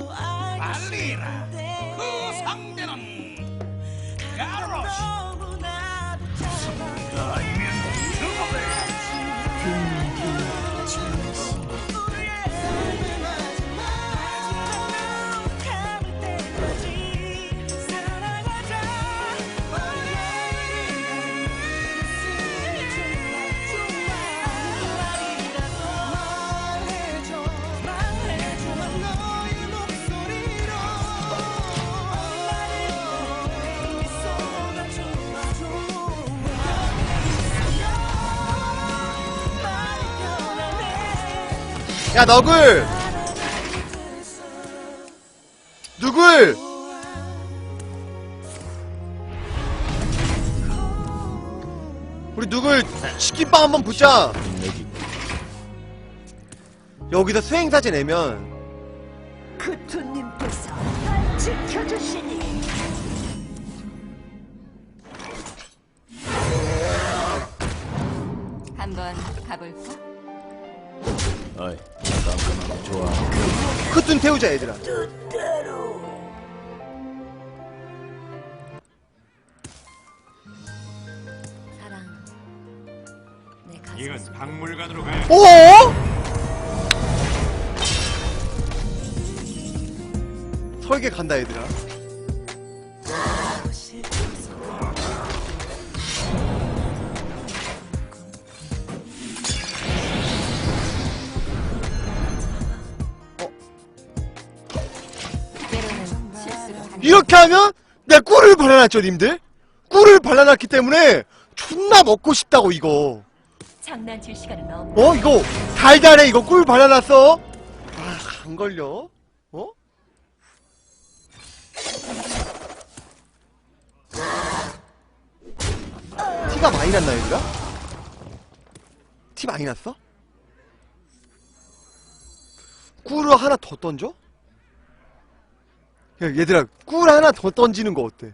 알리라 그 상대는 야 너굴! 누굴? 우리 누굴 치킨빵 한번 붙자. 여기서 수행사제 내면 그투님께서 날 지켜주시니. 한번 가볼까? 어이, 깜깜하고 좋아. 크툰 태우자 얘들아 사랑. 내 가슴. 이건 박물관으로 가야 오? 설계 간다 얘들아 이렇게 하면 내가 꿀을 발라놨죠 님들 꿀을 발라놨기 때문에 존나 먹고 싶다고 이거 장난칠 시간은 없. 어 이거 달달해 이거 꿀 발라놨어 아 안 걸려 어? 티가 많이 났나 얘들아? 티 많이 났어? 꿀을 하나 더 던져? 야 얘들아 꿀 하나 더 던지는 거 어때?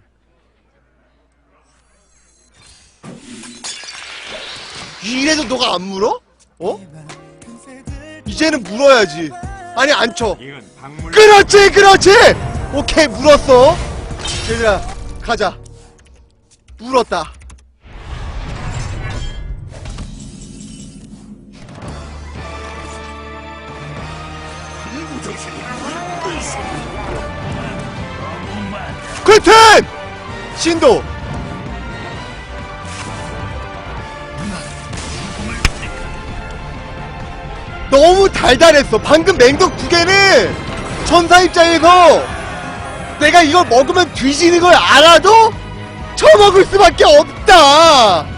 이래도 너가 안 물어? 어? 이제는 물어야지 아니 안 쳐. 그렇지 그렇지 오케이 물었어 얘들아 가자 물었다 퀸튼 신도 너무 달달했어. 방금 맹독 두 개는 전사 입장에서 내가 이걸 먹으면 뒤지는 걸 알아도 처먹을 수밖에 없다.